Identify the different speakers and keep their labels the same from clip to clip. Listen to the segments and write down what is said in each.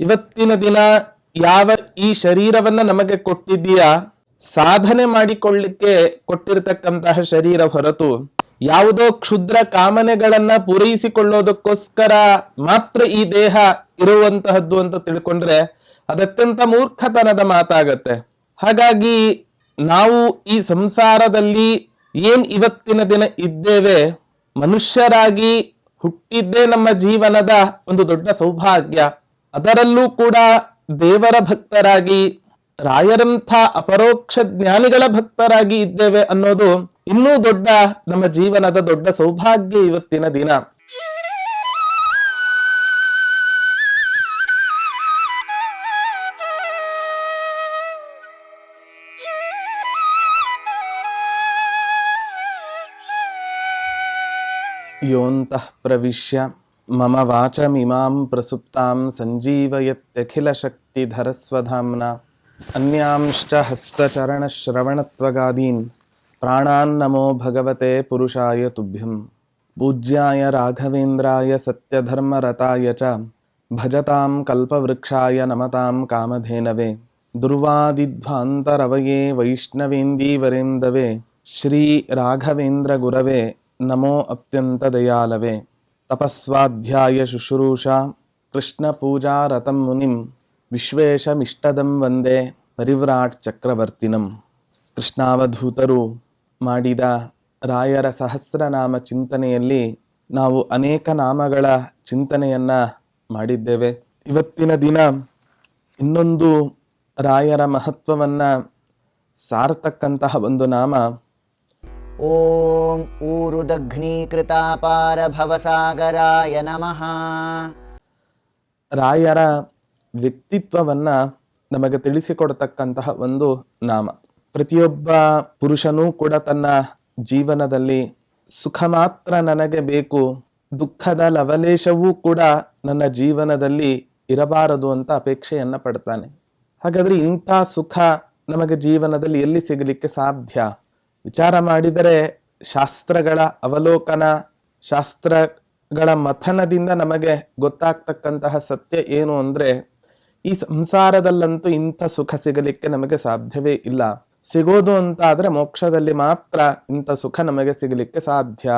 Speaker 1: ಇವತ್ತಿನ ದಿನ ಯಾವ ಈ ಶರೀರವನ್ನ ನಮಗೆ ಕೊಟ್ಟಿದ್ದೀಯಾ, ಸಾಧನೆ ಮಾಡಿಕೊಳ್ಳಿಕ್ಕೆ ಕೊಟ್ಟಿರತಕ್ಕಂತಹ ಶರೀರ ಹೊರತು ಯಾವುದೋ ಕ್ಷುದ್ರ ಕಾಮನೆಗಳನ್ನ ಪೂರೈಸಿಕೊಳ್ಳೋದಕ್ಕೋಸ್ಕರ ಮಾತ್ರ ಈ ದೇಹ ಇರುವಂತಹದ್ದು ಅಂತ ತಿಳ್ಕೊಂಡ್ರೆ ಅದತ್ಯಂತ ಮೂರ್ಖತನದ ಮಾತಾಗತ್ತೆ. ಹಾಗಾಗಿ ನಾವು ಈ ಸಂಸಾರದಲ್ಲಿ ಏನ್ ಇವತ್ತಿನ ದಿನ ಇದ್ದೇವೆ, ಮನುಷ್ಯರಾಗಿ ಹುಟ್ಟಿದ್ದೇ ನಮ್ಮ ಜೀವನದ ಒಂದು ದೊಡ್ಡ ಸೌಭಾಗ್ಯ. ಅದರಲ್ಲೂ ಕೂಡ ದೇವರ ಭಕ್ತರಾಗಿ, ರಾಯರಂಥ ಅಪರೋಕ್ಷ ಜ್ಞಾನಿಗಳ ಭಕ್ತರಾಗಿ ಇದ್ದೇವೆ ಅನ್ನೋದು ಇನ್ನೂ ದೊಡ್ಡ ನಮ್ಮ ಜೀವನದ ದೊಡ್ಡ ಸೌಭಾಗ್ಯ ಇವತ್ತಿನ ದಿನ. ಯೋಂತಃ ಪ್ರವಿಶ್ಯ. मम वाचमिमां प्रसुप्तां सञ्जीवयत्यखिलशक्तिधरस्वधाम्ना अन्यांश्च हस्तचरणश्रवणत्वगादीन् प्राणान्नमो भगवते पुरुषाय तुभ्यं। पूज्याय राघवेन्द्राय सत्यधर्मरताय च भजतां कल्पवृक्षाय नमतां कामधेनवे दुर्वादिध्वान्तरवये वैष्णवेन्दीवरेन्दवे श्रीराघवेन्द्रगुरवे नमो नमोऽन्तदयालवे ತಪಸ್ವಾಧ್ಯಾಯ ಶುಶ್ರೂಷಾ ಕೃಷ್ಣ ಪೂಜಾರತಂ ಮುನಿಂ, ವಿಶ್ವೇಶಮಿಷ್ಟದಂ ವಂದೇ ಪರಿವ್ರಾಟ್ ಚಕ್ರವರ್ತಿನಂ. ಕೃಷ್ಣಾವಧೂತರು ಮಾಡಿದ ರಾಯರ ಸಹಸ್ರನಾಮ ಚಿಂತನೆಯಲ್ಲಿ ನಾವು ಅನೇಕ ನಾಮಗಳ ಚಿಂತನೆಯನ್ನು ಮಾಡಿದ್ದೇವೆ. ಇವತ್ತಿನ ದಿನ ಇನ್ನೊಂದು ರಾಯರ ಮಹತ್ವವನ್ನು ಸಾರತಕ್ಕಂತಹ ಒಂದು ನಾಮ ಓಂ
Speaker 2: ॐ ಊರುದಗ್ನೀಕೃತಾಪಾರಭವಸಾಗರಾಯ ನಮಃ
Speaker 1: ರಾಯರ ವ್ಯಕ್ತಿತ್ವವನ್ನು ನಮಗೆ ತಿಳಿಸಿಕೊಡ್ತಕ್ಕಂತಹ ಒಂದು ನಾಮ. ಪ್ರತಿಯೊಬ್ಬ ಪುರುಷನೂ ಕೂಡ ತನ್ನ ಜೀವನದಲ್ಲಿ ಸುಖ ಮಾತ್ರ ನನಗೆ ಬೇಕು, ದುಃಖದ ಲವಲೇಶವೂ ಕೂಡ ನನ್ನ ಜೀವನದಲ್ಲಿ ಇರಬಾರದು ಅಂತ ಅಪೇಕ್ಷೆಯನ್ನು ಪಡ್ತಾನೆ. ಹಾಗಾದರೆ ಇಂಥ ಸುಖ ನಮಗೆ ಜೀವನದಲ್ಲಿ ಎಲ್ಲಿ ಸಿಗಲಿಕ್ಕೆ ಸಾಧ್ಯ? ವಿಚಾರ ಮಾಡಿದರೆ ಶಾಸ್ತ್ರಗಳ ಅವಲೋಕನ, ಶಾಸ್ತ್ರಗಳ ಮಥನದಿಂದ ನಮಗೆ ಗೊತ್ತಾಗ್ತಕ್ಕಂತಹ ಸತ್ಯ ಏನು ಅಂದರೆ, ಈ ಸಂಸಾರದಲ್ಲಂತೂ ಇಂಥ ಸುಖ ಸಿಗಲಿಕ್ಕೆ ನಮಗೆ ಸಾಧ್ಯವೇ ಇಲ್ಲ. ಸಿಗೋದು ಅಂತ ಆದರೆ ಮೋಕ್ಷದಲ್ಲಿ ಮಾತ್ರ ಇಂಥ ಸುಖ ನಮಗೆ ಸಿಗಲಿಕ್ಕೆ ಸಾಧ್ಯ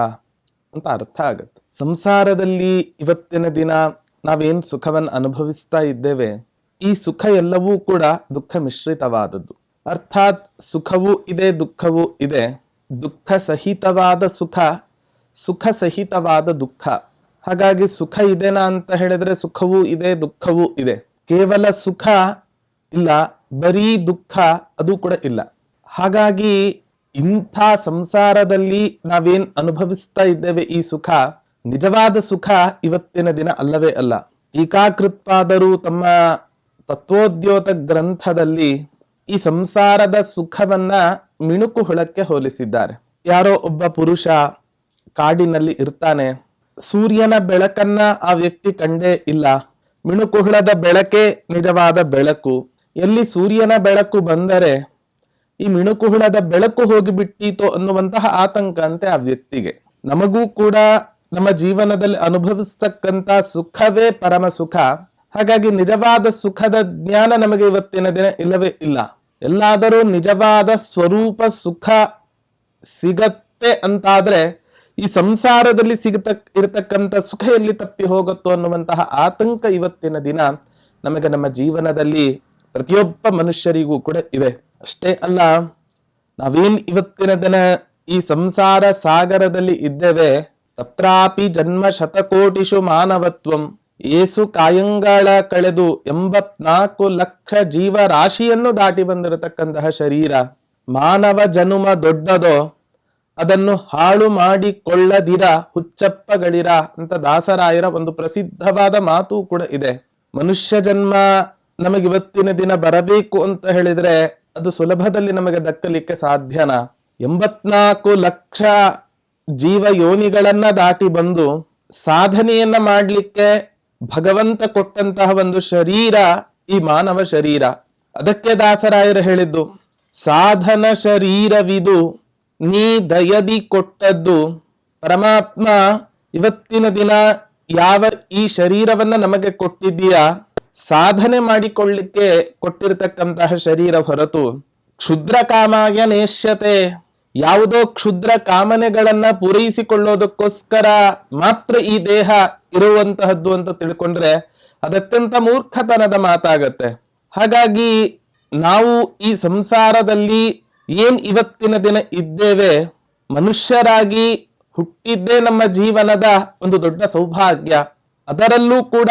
Speaker 1: ಅಂತ ಅರ್ಥ ಆಗುತ್ತೆ. ಸಂಸಾರದಲ್ಲಿ ಇವತ್ತಿನ ದಿನ ನಾವೇನು ಸುಖವನ್ನು ಅನುಭವಿಸ್ತಾ ಇದ್ದೇವೆ, ಈ ಸುಖ ಎಲ್ಲವೂ ಕೂಡ ದುಃಖ ಮಿಶ್ರಿತವಾದದ್ದು ಅರ್ಥಾತ್ ಸುಖವೂ ಇದೆ, ದುಃಖವೂ ಇದೆ. ದುಃಖ ಸಹಿತವಾದ ಸುಖ ಸುಖ ಸಹಿತವಾದ ದುಃಖ. ಹಾಗಾಗಿ ಸುಖ ಇದೆನಾ ಅಂತ ಹೇಳಿದ್ರೆ ಸುಖವೂ ಇದೆ, ದುಃಖವೂ ಇದೆ. ಕೇವಲ ಸುಖ ಇಲ್ಲ, ಬರೀ ದುಃಖ ಅದು ಕೂಡ ಇಲ್ಲ. ಹಾಗಾಗಿ ಇಂಥ ಸಂಸಾರದಲ್ಲಿ ನಾವೇನ್ ಅನುಭವಿಸ್ತಾ ಇದ್ದೇವೆ ಈ ಸುಖ? ನಿಜವಾದ ಸುಖ ಇವತ್ತಿನ ದಿನ ಅಲ್ಲವೇ ಅಲ್ಲ. ಟೀಕಾಕೃತ್ಪಾದರು ತಮ್ಮ ತತ್ವೋದ್ಯೋತ ಗ್ರಂಥದಲ್ಲಿ ಈ ಸಂಸಾರದ ಸುಖವನ್ನ ಮಿಣುಕು ಹುಳಕ್ಕೆ ಹೋಲಿಸಿದ್ದಾರೆ. ಯಾರೋ ಒಬ್ಬ ಪುರುಷ ಕಾಡಿನಲ್ಲಿ ಇರ್ತಾನೆ. ಸೂರ್ಯನ ಬೆಳಕನ್ನ ಆ ವ್ಯಕ್ತಿ ಕಂಡೇ ಇಲ್ಲ. ಮಿಣುಕುಹುಳದ ಬೆಳಕೆ ನಿಜವಾದ ಬೆಳಕು. ಎಲ್ಲಿ ಸೂರ್ಯನ ಬೆಳಕು ಬಂದರೆ ಈ ಮಿಣುಕುಹುಳದ ಬೆಳಕು ಹೋಗಿಬಿಟ್ಟೀತು ಅನ್ನುವಂತಹ ಆತಂಕ ಅಂತೆ ಆ ವ್ಯಕ್ತಿಗೆ. ನಮಗೂ ಕೂಡ ನಮ್ಮ ಜೀವನದಲ್ಲಿ ಅನುಭವಿಸ್ತಕ್ಕಂತ ಸುಖವೇ ಪರಮ ಸುಖ ಹಾಗಾಗಿ ನಿಜವಾದ ಸುಖದ ಜ್ಞಾನ ನಮಗೆ ಇವತ್ತಿನ ದಿನ ಇಲ್ಲವೇ ಇಲ್ಲ. ಎಲ್ಲಾದರೂ ನಿಜವಾದ ಸ್ವರೂಪ ಸುಖ ಸಿಗತ್ತೆ ಅಂತಾದ್ರೆ ಈ ಸಂಸಾರದಲ್ಲಿ ಸಿಗತ ಇರತಕ್ಕಂಥ ಸುಖ ಎಲ್ಲಿ ತಪ್ಪಿ ಹೋಗುತ್ತೋ ಅನ್ನುವಂತಹ ಆತಂಕ ಇವತ್ತಿನ ದಿನ ನಮಗೆ ನಮ್ಮ ಜೀವನದಲ್ಲಿ ಪ್ರತಿಯೊಬ್ಬ ಮನುಷ್ಯರಿಗೂ ಕೂಡ ಇದೆ. ಅಷ್ಟೇ ಅಲ್ಲ, ನಾವೇನ್ ಇವತ್ತಿನ ದಿನ ಈ ಸಂಸಾರ ಸಾಗರದಲ್ಲಿ ಇದ್ದೇವೆ, ತತ್ರಾಪಿ ಜನ್ಮ ಶತಕೋಟಿಷು ಮಾನವತ್ವಂ. ಏಸು ಕಾಯಂಗಳ ಕಳೆದು ಎಂಬತ್ನಾಲ್ಕು ಲಕ್ಷ ಜೀವ ರಾಶಿಯನ್ನು ದಾಟಿ ಬಂದಿರತಕ್ಕಂತಹ ಶರೀರ ಮಾನವ ಜನುಮ ದೊಡ್ಡದೋ, ಅದನ್ನು ಹಾಳು ಮಾಡಿಕೊಳ್ಳದಿರ, ಹುಚ್ಚಪ್ಪಗಳಿರ ಅಂತ ದಾಸರಾಯರ ಒಂದು ಪ್ರಸಿದ್ಧವಾದ ಮಾತು ಕೂಡ ಇದೆ. ಮನುಷ್ಯ ಜನ್ಮ ನಮಗೆ ಇವತ್ತಿನ ದಿನ ಬರಬೇಕು ಅಂತ ಹೇಳಿದ್ರೆ ಅದು ಸುಲಭದಲ್ಲಿ ನಮಗೆ ದಕ್ಕಲಿಕ್ಕೆ ಸಾಧ್ಯನಾ? ಎಂಬತ್ನಾಲ್ಕು ಲಕ್ಷ ಜೀವ ಯೋನಿಗಳನ್ನ ದಾಟಿ ಬಂದು ಸಾಧನೆಯನ್ನ ಮಾಡ್ಲಿಕ್ಕೆ ಭಗವಂತ ಕೊಟ್ಟಂತಹ ಒಂದು ಶರೀರ, ಈ ಮಾನವ ಶರೀರ. ಅದಕ್ಕೆ ದಾಸರಾಯರು ಹೇಳಿದ್ದು, ಸಾಧನ ಶರೀರವಿದು, ನೀ ದಯದಿ ಕೊಟ್ಟದ್ದು. ಪರಮಾತ್ಮ, ಇವತ್ತಿನ ದಿನ ಯಾವ ಈ ಶರೀರವನ್ನ ನಮಗೆ ಕೊಟ್ಟಿದ್ದೀಯಾ? ಸಾಧನೆ ಮಾಡಿಕೊಳ್ಳಿಕ್ಕೆ ಕೊಟ್ಟಿರತಕ್ಕಂತಹ ಶರೀರ ಹೊರತು ಕ್ಷುದ್ರ ಕಾಮಾಯ ನೇಷ್ಯತೆ ಯಾವುದೋ ಕ್ಷುದ್ರ ಕಾಮನೆಗಳನ್ನ ಪೂರೈಸಿಕೊಳ್ಳೋದಕ್ಕೋಸ್ಕರ ಮಾತ್ರ ಈ ದೇಹ ಇರುವಂತಹದ್ದು ಅಂತ ತಿಳ್ಕೊಂಡ್ರೆ ಅದತ್ಯಂತ ಮೂರ್ಖತನದ ಮಾತಾಗತ್ತೆ. ಹಾಗಾಗಿ ನಾವು ಈ ಸಂಸಾರದಲ್ಲಿ ಏನ್ ಇವತ್ತಿನ ದಿನ ಇದ್ದೇವೆ, ಮನುಷ್ಯರಾಗಿ ಹುಟ್ಟಿದ್ದೇ ನಮ್ಮ ಜೀವನದ ಒಂದು ದೊಡ್ಡ ಸೌಭಾಗ್ಯ. ಅದರಲ್ಲೂ ಕೂಡ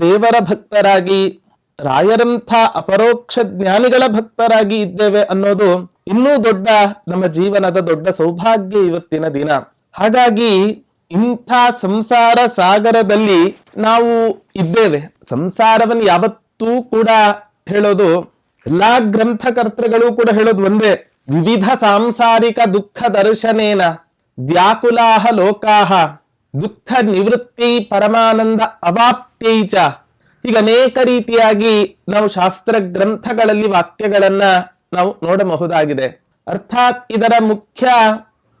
Speaker 1: ದೇವರ ಭಕ್ತರಾಗಿ, ರಾಯರಂಥ ಅಪರೋಕ್ಷ ಜ್ಞಾನಿಗಳ ಭಕ್ತರಾಗಿ ಇದ್ದೇವೆ ಅನ್ನೋದು ಇನ್ನೂ ದೊಡ್ಡ ನಮ್ಮ ಜೀವನದ ದೊಡ್ಡ ಸೌಭಾಗ್ಯ ಇವತ್ತಿನ ದಿನ. ಹಾಗಾಗಿ ಇಂಥ ಸಂಸಾರ ಸಾಗರದಲ್ಲಿ ನಾವು ಇದ್ದೇವೆ. ಸಂಸಾರವನ್ನು ಯಾವತ್ತೂ ಕೂಡ ಹೇಳೋದು, ಎಲ್ಲಾ ಗ್ರಂಥಕರ್ತೃಗಳು ಕೂಡ ಹೇಳೋದು ಒಂದೇ, ವಿವಿಧ ಸಾಂಸಾರಿಕ ದುಃಖ ದರ್ಶನೇನ, ವ್ಯಾಕುಲಾಹ ಲೋಕಾಹ, ದುಃಖ ನಿವೃತ್ತಿ ಪರಮಾನಂದ ಅವಾಪ್ತೈಚ ಈಗ ಅನೇಕ ರೀತಿಯಾಗಿ ನಾವು ಶಾಸ್ತ್ರ ಗ್ರಂಥಗಳಲ್ಲಿ ವಾಕ್ಯಗಳನ್ನ ನಾವು ನೋಡಬಹುದಾಗಿದೆ. ಅರ್ಥಾತ್ ಇದರ ಮುಖ್ಯ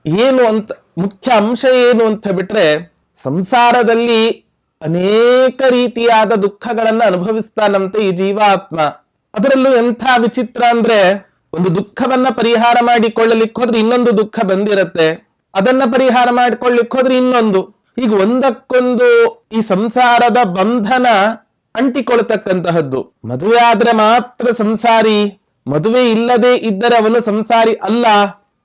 Speaker 1: ಏನು ಅಂತ, ಮುಖ್ಯ ಅಂಶ ಏನು ಅಂತ ಬಿಟ್ರೆ ಸಂಸಾರದಲ್ಲಿ ಅನೇಕ ರೀತಿಯಾದ ದುಃಖಗಳನ್ನ ಅನುಭವಿಸ್ತಾನಂತೆ ಈ ಜೀವಾತ್ಮ. ಅದರಲ್ಲೂ ಎಂಥ ವಿಚಿತ್ರ ಅಂದ್ರೆ ಒಂದು ದುಃಖವನ್ನ ಪರಿಹಾರ ಮಾಡಿಕೊಳ್ಳಲಿಕ್ಕೆ ಹೋದ್ರೆ ಇನ್ನೊಂದು ದುಃಖ ಬಂದಿರತ್ತೆ. ಅದನ್ನ ಪರಿಹಾರ ಮಾಡಿಕೊಳ್ಳಿಕ್ಕೆ ಹೋದ್ರೆ ಇನ್ನೊಂದು. ಈಗ ಒಂದಕ್ಕೊಂದು ಈ ಸಂಸಾರದ ಬಂಧನ ಅಂಟಿಕೊಳ್ತಕ್ಕಂತಹದ್ದು. ಮದುವೆ ಆದ್ರೆ ಮಾತ್ರ ಸಂಸಾರಿ. ಮದುವೆ ಇಲ್ಲದೆ ಇದ್ದರೆ ಅವನು ಸಂಸಾರಿ ಅಲ್ಲ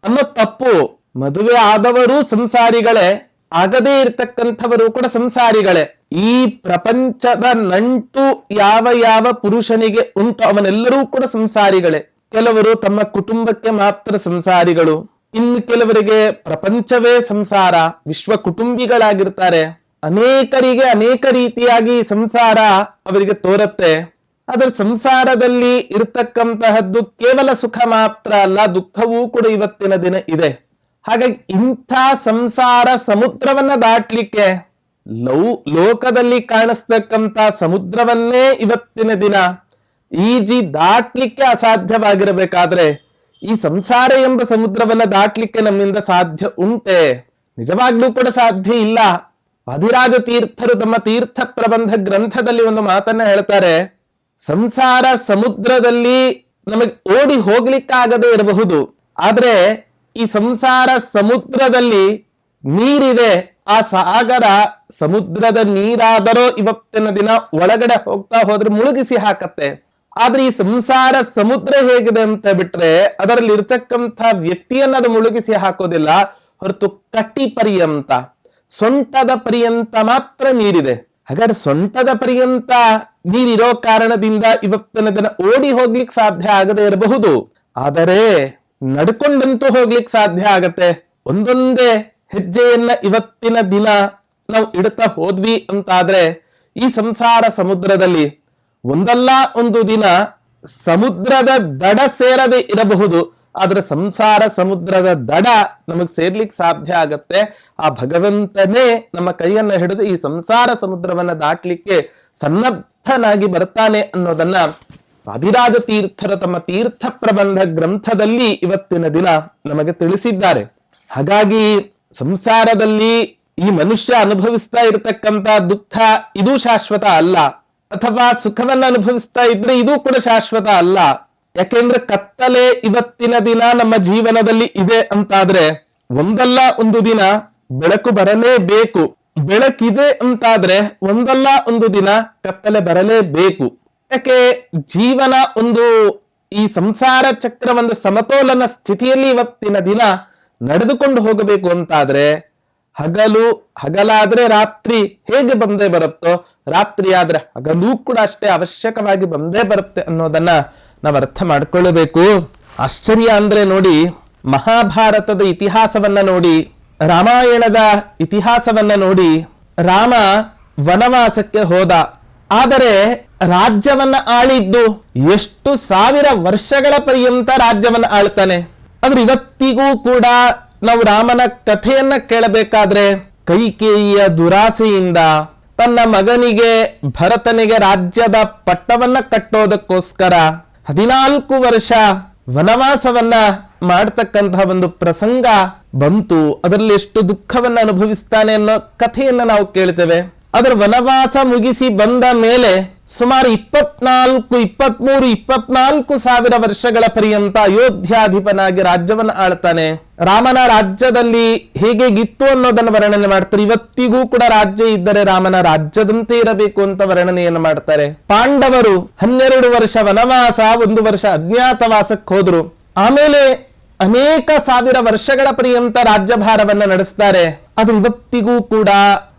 Speaker 1: ಅನ್ನೋ ತಪ್ಪು. ಮದುವೆ ಆದವರು ಸಂಸಾರಿಗಳೇ, ಆಗದೇ ಇರತಕ್ಕಂಥವರು ಕೂಡ ಸಂಸಾರಿಗಳೇ. ಈ ಪ್ರಪಂಚದ ನಂಟು ಯಾವ ಯಾವ ಪುರುಷನಿಗೆ ಉಂಟು ಅವನೆಲ್ಲರೂ ಕೂಡ ಸಂಸಾರಿಗಳೇ. ಕೆಲವರು ತಮ್ಮ ಕುಟುಂಬಕ್ಕೆ ಮಾತ್ರ ಸಂಸಾರಿಗಳು. ಇನ್ನು ಕೆಲವರಿಗೆ ಪ್ರಪಂಚವೇ ಸಂಸಾರ, ವಿಶ್ವ ಕುಟುಂಬಿಗಳಾಗಿರ್ತಾರೆ. ಅನೇಕರಿಗೆ ಅನೇಕ ರೀತಿಯಾಗಿ ಸಂಸಾರ ಅವರಿಗೆ ತೋರತ್ತೆ. ಆದ್ರೆ ಸಂಸಾರದಲ್ಲಿ ಇರತಕ್ಕಂತಹದ್ದು ಕೇವಲ ಸುಖ ಮಾತ್ರ ಅಲ್ಲ, ದುಃಖವೂ ಕೂಡ ಇವತ್ತಿನ ದಿನ ಇದೆ. ಹಾಗಾಗಿ ಇಂಥ ಸಂಸಾರ ಸಮುದ್ರವನ್ನ ದಾಟ್ಲಿಕ್ಕೆ, ಲೌ, ಲೋಕದಲ್ಲಿ ಕಾಣಿಸ್ತಕ್ಕಂತ ಸಮುದ್ರವನ್ನೇ ಇವತ್ತಿನ ದಿನ ಈಜಿ ದಾಟ್ಲಿಕ್ಕೆ ಅಸಾಧ್ಯವಾಗಿರಬೇಕಾದ್ರೆ, ಈ ಸಂಸಾರ ಎಂಬ ಸಮುದ್ರವನ್ನ ದಾಟ್ಲಿಕ್ಕೆ ನಮ್ಮಿಂದ ಸಾಧ್ಯ ಉಂಟೆ. ನಿಜವಾಗ್ಲೂ ಕೂಡ ಸಾಧ್ಯ ಇಲ್ಲ. ವಾದಿರಾಜ ತೀರ್ಥರು ತಮ್ಮ ತೀರ್ಥ ಪ್ರಬಂಧ ಗ್ರಂಥದಲ್ಲಿ ಒಂದು ಮಾತನ್ನ ಹೇಳ್ತಾರೆ ಸಂಸಾರ ಸಮುದ್ರದಲ್ಲಿ ನಮಗೆ ಓಡಿ ಹೋಗ್ಲಿಕ್ಕಾಗದೆ ಇರಬಹುದು. ಆದ್ರೆ ಈ ಸಂಸಾರ ಸಮುದ್ರದಲ್ಲಿ ನೀರಿದೆ. ಆ ಸಾಗರ ಸಮುದ್ರದ ನೀರಾದರೂ ಇವತ್ತಿನ ದಿನ ಒಳಗಡೆ ಹೋಗ್ತಾ ಹೋದ್ರೆ ಮುಳುಗಿಸಿ ಹಾಕತ್ತೆ. ಆದ್ರೆ ಈ ಸಂಸಾರ ಸಮುದ್ರ ಹೇಗಿದೆ ಅಂತ ಬಿಟ್ರೆ ಅದರಲ್ಲಿ ಇರ್ತಕ್ಕಂಥ ವ್ಯಕ್ತಿಯನ್ನ ಅದು ಮುಳುಗಿಸಿ ಹಾಕೋದಿಲ್ಲ. ಹೊರತು ಕಟ್ಟಿ ಪರ್ಯಂತ ಸೊಂಟದ ಪರ್ಯಂತ ಮಾತ್ರ ನೀರಿದೆ. ಹಾಗಾದ್ರೆ ಸೊಂಟದ ಪರ್ಯಂತ ನೀರಿರೋ ಕಾರಣದಿಂದ ಇವತ್ತಿನ ದಿನ ಓಡಿ ಹೋಗ್ಲಿಕ್ಕೆ ಸಾಧ್ಯ ಆಗದೆ ಇರಬಹುದು. ಆದರೆ ನಡ್ಕೊಂಡಂತೂ ಹೋಗ್ಲಿಕ್ಕೆ ಸಾಧ್ಯ ಆಗತ್ತೆ. ಒಂದೊಂದೇ ಹೆಜ್ಜೆಯನ್ನ ಇವತ್ತಿನ ದಿನ ನಾವು ಇಡ್ತಾ ಹೋದ್ವಿ ಅಂತಾದ್ರೆ ಈ ಸಂಸಾರ ಸಮುದ್ರದಲ್ಲಿ ಒಂದಲ್ಲ ಒಂದು ದಿನ ಸಮುದ್ರದ ದಡ ಸೇರದೆ ಇರಬಹುದು. ಆದ್ರೆ ಸಂಸಾರ ಸಮುದ್ರದ ದಡ ನಮಗ್ ಸೇರ್ಲಿಕ್ಕೆ ಸಾಧ್ಯ ಆಗತ್ತೆ. ಆ ಭಗವಂತನೇ ನಮ್ಮ ಕೈಯನ್ನ ಹಿಡಿದು ಈ ಸಂಸಾರ ಸಮುದ್ರವನ್ನ ದಾಟ್ಲಿಕ್ಕೆ ಸನ್ನದ್ಧನಾಗಿ ಬರ್ತಾನೆ ಅನ್ನೋದನ್ನ ಅಧಿರಾಜ ತೀರ್ಥರ ತಮ್ಮ ತೀರ್ಥ ಪ್ರಬಂಧ ಗ್ರಂಥದಲ್ಲಿ ಇವತ್ತಿನ ದಿನ ನಮಗೆ ತಿಳಿಸಿದ್ದಾರೆ. ಹಾಗಾಗಿ ಸಂಸಾರದಲ್ಲಿ ಈ ಮನುಷ್ಯ ಅನುಭವಿಸ್ತಾ ಇರತಕ್ಕಂತ ದುಃಖ ಇದು ಶಾಶ್ವತ ಅಲ್ಲ. ಅಥವಾ ಸುಖವನ್ನ ಅನುಭವಿಸ್ತಾ ಇದ್ರೆ ಇದು ಕೂಡ ಶಾಶ್ವತ ಅಲ್ಲ. ಯಾಕೆಂದ್ರೆ ಕತ್ತಲೆ ಇವತ್ತಿನ ದಿನ ನಮ್ಮ ಜೀವನದಲ್ಲಿ ಇದೆ ಅಂತಾದ್ರೆ ಒಂದಲ್ಲ ಒಂದು ದಿನ ಬೆಳಕು ಬರಲೇಬೇಕು. ಬೆಳಕಿದೆ ಅಂತಾದ್ರೆ ಒಂದಲ್ಲ ಒಂದು ದಿನ ಕತ್ತಲೆ ಬರಲೇಬೇಕು. ಯಾಕೆ? ಜೀವನ ಒಂದು ಈ ಸಂಸಾರ ಚಕ್ರ ಒಂದು ಸಮತೋಲನ ಸ್ಥಿತಿಯಲ್ಲಿ ಇವತ್ತಿನ ದಿನ ನಡೆದುಕೊಂಡು ಹೋಗಬೇಕು ಅಂತಾದ್ರೆ ಹಗಲು ಹಗಲಾದ್ರೆ ರಾತ್ರಿ ಹೇಗೆ ಬಂದೇ ಬರುತ್ತೋ ರಾತ್ರಿ ಆದ್ರೆ ಹಗಲು ಕೂಡ ಅಷ್ಟೇ ಅವಶ್ಯಕವಾಗಿ ಬಂದೇ ಬರುತ್ತೆ ಅನ್ನೋದನ್ನ ನಾವು ಅರ್ಥ ಮಾಡ್ಕೊಳ್ಳಬೇಕು ಆಶ್ಚರ್ಯ ಅಂದ್ರೆ ನೋಡಿ, ಮಹಾಭಾರತದ ಇತಿಹಾಸವನ್ನ ನೋಡಿ, ರಾಮಾಯಣದ ಇತಿಹಾಸವನ್ನ ನೋಡಿ, ರಾಮ ವನವಾಸಕ್ಕೆ ಹೋದ. ಆದರೆ ರಾಜ್ಯವನ್ನ ಆಳಿದ್ದು ಎಷ್ಟು ಸಾವಿರ ವರ್ಷಗಳ ಪರ್ಯಂತ ರಾಜ್ಯವನ್ನ ಆಳ್ತಾನೆ. ಆದ್ರೆ ಇವತ್ತಿಗೂ ಕೂಡ ನಾವು ರಾಮನ ಕಥೆಯನ್ನ ಕೇಳಬೇಕಾದ್ರೆ ಕೈಕೇಯಿಯ ದುರಾಸೆಯಿಂದ ತನ್ನ ಮಗನಿಗೆ ಭರತನಿಗೆ ರಾಜ್ಯದ ಪಟ್ಟವನ್ನ ಕಟ್ಟೋದಕ್ಕೋಸ್ಕರ ಹದಿನಾಲ್ಕು ವರ್ಷ ವನವಾಸವನ್ನ ಮಾಡ್ತಕ್ಕಂತಹ ಒಂದು ಪ್ರಸಂಗ ಬಂತು. ಅದರಲ್ಲಿ ಎಷ್ಟು ದುಃಖವನ್ನ ಅನುಭವಿಸ್ತಾನೆ ಅನ್ನೋ ಕಥೆಯನ್ನ ನಾವು ಕೇಳ್ತೇವೆ. ಅದರ ವನವಾಸ ಮುಗಿಸಿ ಬಂದ ಮೇಲೆ ಸುಮಾರು ಇಪ್ಪತ್ನಾಲ್ಕು, ಇಪ್ಪತ್ಮೂರು, ಇಪ್ಪತ್ನಾಲ್ಕು ಸಾವಿರ ವರ್ಷಗಳ ಪರ್ಯಂತ ಅಯೋಧ್ಯಾಧಿಪನಾಗಿ ರಾಜ್ಯವನ್ನು ಆಳ್ತಾನೆ. ರಾಮನ ರಾಜ್ಯದಲ್ಲಿ ಹೇಗೆ ಗಿತ್ತು ಅನ್ನೋದನ್ನು ವರ್ಣನೆ ಮಾಡ್ತಾರೆ. ಇವತ್ತಿಗೂ ಕೂಡ ರಾಜ್ಯ ಇದ್ದರೆ ರಾಮನ ರಾಜ್ಯದಂತೆ ಇರಬೇಕು ಅಂತ ವರ್ಣನೆಯನ್ನು ಮಾಡ್ತಾರೆ. ಪಾಂಡವರು ಹನ್ನೆರಡು ವರ್ಷ ವನವಾಸ, ಒಂದು ವರ್ಷ ಅಜ್ಞಾತವಾಸಕ್ಕೆ ಹೋದ್ರು. ಆಮೇಲೆ ಅನೇಕ ಸಾವಿರ ವರ್ಷಗಳ ಪರ್ಯಂತ ರಾಜ್ಯಭಾರವನ್ನ ನಡೆಸ್ತಾರೆ. ಆದ್ರೆ ಇವತ್ತಿಗೂ ಕೂಡ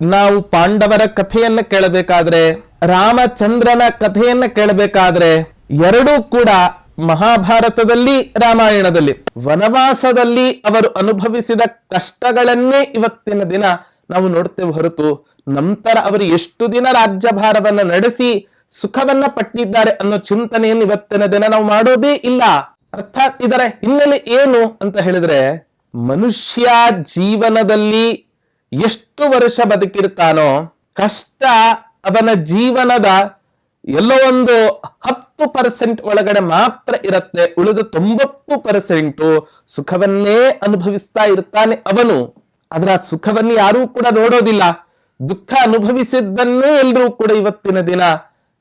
Speaker 1: ನಾವು ಪಾಂಡವರ ಕಥೆಯನ್ನ ಕೇಳಬೇಕಾದ್ರೆ ರಾಮಚಂದ್ರನ ಕಥೆಯನ್ನ ಕೇಳಬೇಕಾದ್ರೆ ಎರಡೂ ಕೂಡ ಮಹಾಭಾರತದಲ್ಲಿ ರಾಮಾಯಣದಲ್ಲಿ. ವನವಾಸದಲ್ಲಿ ಅವರು ಅನುಭವಿಸಿದ ಕಷ್ಟಗಳನ್ನೇ ಇವತ್ತಿನ ದಿನ ನಾವು ನೋಡ್ತೇವೆ ಹೊರತು ನಂತರ ಅವರು ಎಷ್ಟು ದಿನ ರಾಜ್ಯಭಾರವನ್ನ ನಡೆಸಿ ಸುಖವನ್ನ ಪಟ್ಟಿದ್ದಾರೆ ಅನ್ನೋ ಚಿಂತನೆಯನ್ನು ಇವತ್ತಿನ ದಿನ ನಾವು ಮಾಡೋದೇ ಇಲ್ಲ. ಅರ್ಥಾತ್ ಇದರ ಹಿನ್ನೆಲೆ ಏನು ಅಂತ ಹೇಳಿದ್ರೆ ಮನುಷ್ಯ ಜೀವನದಲ್ಲಿ ಎಷ್ಟು ವರ್ಷ ಬದುಕಿರ್ತಾನೋ ಕಷ್ಟ ಅವನ ಜೀವನದ ಎಲ್ಲೋ ಒಂದು ಹತ್ತು ಪರ್ಸೆಂಟ್ ಒಳಗಡೆ ಮಾತ್ರ ಇರತ್ತೆ, ಉಳಿದ ತೊಂಬತ್ತು ಪರ್ಸೆಂಟು ಸುಖವನ್ನೇ ಅನುಭವಿಸ್ತಾ ಇರ್ತಾನೆ ಅವನು. ಅದರ ಸುಖವನ್ನು ಯಾರೂ ಕೂಡ ನೋಡೋದಿಲ್ಲ. ದುಃಖ ಅನುಭವಿಸಿದ್ದನ್ನೇ ಎಲ್ಲರೂ ಕೂಡ ಇವತ್ತಿನ ದಿನ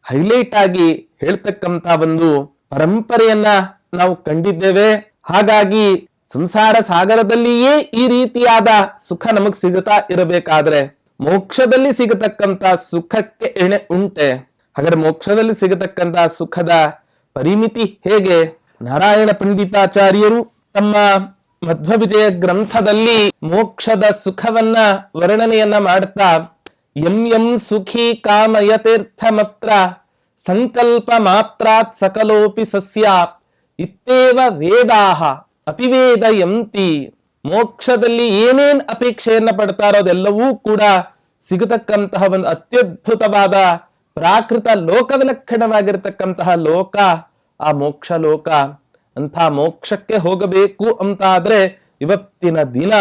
Speaker 1: ಹೈಲೈಟ್ ಆಗಿ ಹೇಳ್ತಕ್ಕಂತ ಒಂದು ಪರಂಪರೆಯನ್ನ ನಾವು ಕಂಡಿದ್ದೇವೆ. ಹಾಗಾಗಿ ಸಂಸಾರ ಸಾಗರದಲ್ಲಿಯೇ ಈ ರೀತಿಯಾದ ಸುಖ ನಮಗ್ ಸಿಗುತ್ತಾ ಇರಬೇಕಾದ್ರೆ ಮೋಕ್ಷದಲ್ಲಿ ಸಿಗತಕ್ಕಂತ ಸುಖಕ್ಕೆ ಎಣೆ ಉಂಟೆ. ಹಾಗಾದ್ರೆ ಮೋಕ್ಷದಲ್ಲಿ ಸಿಗತಕ್ಕಂತ ಸುಖದ ಪರಿಮಿತಿ ಹೇಗೆ? ನಾರಾಯಣ ಪಂಡಿತಾಚಾರ್ಯರು ತಮ್ಮ ಮಧ್ವ ವಿಜಯ ಗ್ರಂಥದಲ್ಲಿ ಮೋಕ್ಷದ ಸುಖವನ್ನ ವರ್ಣನೆಯನ್ನ ಮಾಡ್ತಾ, ಎಂ ಎಂ ಸುಖಿ ಕಾಮಯತೀರ್ಥಮತ್ರ ಸಂಕಲ್ಪ ಮಾತ್ರಾತ್ ಸಕಲೋಪಿ ಸಸ್ಯ, ಇತ್ತೇವ ವೇದಾಹ ಅಪಿವೇದ ಎಂತಿ ಮೋಕ್ಷದಲ್ಲಿ ಏನೇನ್ ಅಪೇಕ್ಷೆಯನ್ನ ಪಡ್ತಾರೋ ಅದೆಲ್ಲವೂ ಕೂಡ ಸಿಗತಕ್ಕಂತಹ ಒಂದು ಅತ್ಯದ್ಭುತವಾದ ಪ್ರಾಕೃತ ಲೋಕವಿಲಕ್ಷಣವಾಗಿರ್ತಕ್ಕಂತಹ ಲೋಕ, ಆ ಮೋಕ್ಷ ಲೋಕ. ಅಂತ ಮೋಕ್ಷಕ್ಕೆ ಹೋಗಬೇಕು ಅಂತ ಆದ್ರೆ ಇವತ್ತಿನ ದಿನ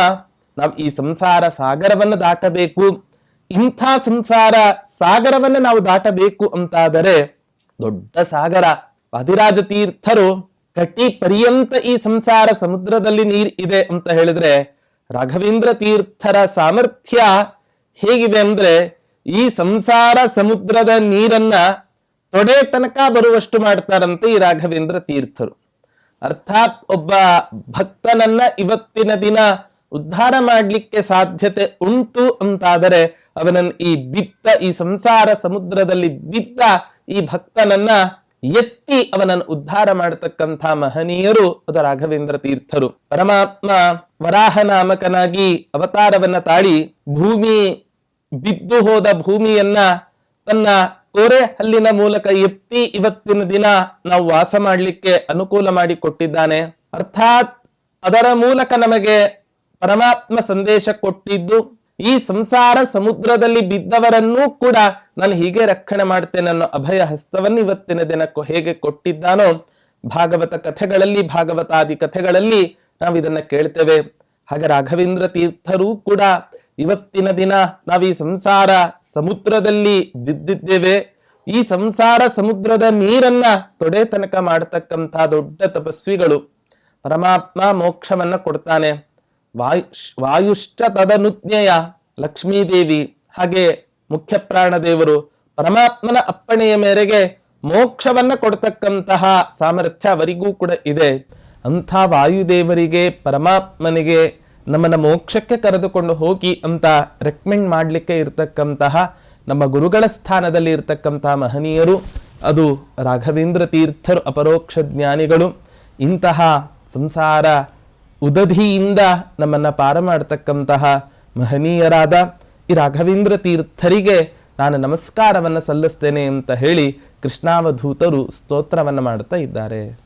Speaker 1: ನಾವು ಈ ಸಂಸಾರ ಸಾಗರವನ್ನು ದಾಟಬೇಕು. ಇಂಥ ಸಂಸಾರ ಸಾಗರವನ್ನು ನಾವು ದಾಟಬೇಕು ಅಂತಾದರೆ ದೊಡ್ಡ ಸಾಗರ. ಅಧಿರಾಜ ತೀರ್ಥರು ಕಟಿ ಪರ್ಯಂತ ಈ ಸಂಸಾರ ಸಮುದ್ರದಲ್ಲಿ ನೀರ್ ಇದೆ ಅಂತ ಹೇಳಿದ್ರೆ ರಾಘವೇಂದ್ರ ತೀರ್ಥರ ಸಾಮರ್ಥ್ಯ ಹೇಗಿದೆ ಅಂದ್ರೆ ಈ ಸಂಸಾರ ಸಮುದ್ರದ ನೀರನ್ನ ತೊಡೆ ತನಕ ಬರುವಷ್ಟು ಮಾಡ್ತಾರಂತೆ ಈ ರಾಘವೇಂದ್ರ ತೀರ್ಥರು. ಅರ್ಥಾತ್ ಒಬ್ಬ ಭಕ್ತನನ್ನ ಇವತ್ತಿನ ದಿನ ಉದ್ಧಾರ ಮಾಡಲಿಕ್ಕೆ ಸಾಧ್ಯತೆ ಉಂಟು ಅಂತಾದರೆ ಅವನನ್ನು ಈ ಬಿತ್ತ ಈ ಸಂಸಾರ ಸಮುದ್ರದಲ್ಲಿ ಬಿದ್ದ ಈ ಭಕ್ತನನ್ನ ಎತ್ತಿ ಅವನನ್ನು ಉದ್ಧಾರ ಮಾಡತಕ್ಕಂಥ ಮಹನೀಯರು ಅದು ರಾಘವೇಂದ್ರ ತೀರ್ಥರು. ಪರಮಾತ್ಮ ವರಾಹ ನಾಮಕನಾಗಿ ಅವತಾರವನ್ನ ತಾಳಿ ಭೂಮಿ ಬಿದ್ದು ಹೋದ ಭೂಮಿಯನ್ನ ತನ್ನ ಕೋರೆ ಹಲ್ಲಿನ ಮೂಲಕ ಎತ್ತಿ ಇವತ್ತಿನ ದಿನ ನಾವು ವಾಸ ಮಾಡಲಿಕ್ಕೆ ಅನುಕೂಲ ಮಾಡಿ ಕೊಟ್ಟಿದ್ದಾನೆ ಅರ್ಥಾತ್ ಅದರ ಮೂಲಕ ನಮಗೆ ಪರಮಾತ್ಮ ಸಂದೇಶ ಕೊಟ್ಟಿದ್ದು ಈ ಸಂಸಾರ ಸಮುದ್ರದಲ್ಲಿ ಬಿದ್ದವರನ್ನೂ ಕೂಡ ನಾನು ಹೀಗೆ ರಕ್ಷಣೆ ಮಾಡ್ತೇನೆ ಅನ್ನೋ ಅಭಯ ಹಸ್ತವನ್ನು ಇವತ್ತಿನ ದಿನಕ್ಕೂ ಹೇಗೆ ಕೊಟ್ಟಿದ್ದಾನೋ ಭಾಗವತ ಕಥೆಗಳಲ್ಲಿ, ಭಾಗವತಾದಿ ಕಥೆಗಳಲ್ಲಿ ನಾವು ಇದನ್ನ ಕೇಳ್ತೇವೆ. ಹಾಗೆ ರಾಘವೇಂದ್ರ ತೀರ್ಥರೂ ಕೂಡ ಇವತ್ತಿನ ದಿನ ನಾವು ಈ ಸಂಸಾರ ಸಮುದ್ರದಲ್ಲಿ ಬಿದ್ದಿದ್ದೇವೆ. ಈ ಸಂಸಾರ ಸಮುದ್ರದ ನೀರನ್ನ ತೊಡೆತನಕ ತನಕ ಮಾಡತಕ್ಕಂಥ ದೊಡ್ಡ ತಪಸ್ವಿಗಳು ಪರಮಾತ್ಮ ಮೋಕ್ಷವನ್ನ ಕೊಡ್ತಾನೆ. ವಾಯು ವಾಯುಶ್ಚ ತದನುಜ್ಞೆಯ ಲಕ್ಷ್ಮೀದೇವಿ ಹಾಗೆ ಮುಖ್ಯ ಪ್ರಾಣದೇವರು ಪರಮಾತ್ಮನ ಅಪ್ಪಣೆಯ ಮೇರೆಗೆ ಮೋಕ್ಷವನ್ನ ಕೊಡ್ತಕ್ಕಂತಹ ಸಾಮರ್ಥ್ಯ ಅವರಿಗೂ ಕೂಡ ಇದೆ. ಅಂಥ ವಾಯುದೇವರಿಗೆ ಪರಮಾತ್ಮನಿಗೆ ನಮ್ಮನ್ನು ಮೋಕ್ಷಕ್ಕೆ ಕರೆದುಕೊಂಡು ಹೋಗಿ ಅಂತ ರೆಕಮೆಂಡ್ ಮಾಡಲಿಕ್ಕೆ ಇರತಕ್ಕಂತಹ ನಮ್ಮ ಗುರುಗಳ ಸ್ಥಾನದಲ್ಲಿ ಇರತಕ್ಕಂತಹ ಮಹನೀಯರು, ಅದು ರಾಘವೇಂದ್ರ ತೀರ್ಥರು, ಅಪರೋಕ್ಷ ಜ್ಞಾನಿಗಳು, ಇಂತಹ ಸಂಸಾರ ಉದಧಿಯಿಂದ ನಮ್ಮನ್ನು ಪಾರ ಮಾಡತಕ್ಕಂತಹ ಮಹನೀಯರಾದ ಈ ರಾಘವೇಂದ್ರ ತೀರ್ಥರಿಗೆ ನಾನು ನಮಸ್ಕಾರವನ್ನು ಸಲ್ಲಿಸ್ತೇನೆ ಅಂತ ಹೇಳಿ ಕೃಷ್ಣಾವಧೂತರು ಸ್ತೋತ್ರವನ್ನು ಮಾಡ್ತಾ ಇದ್ದಾರೆ.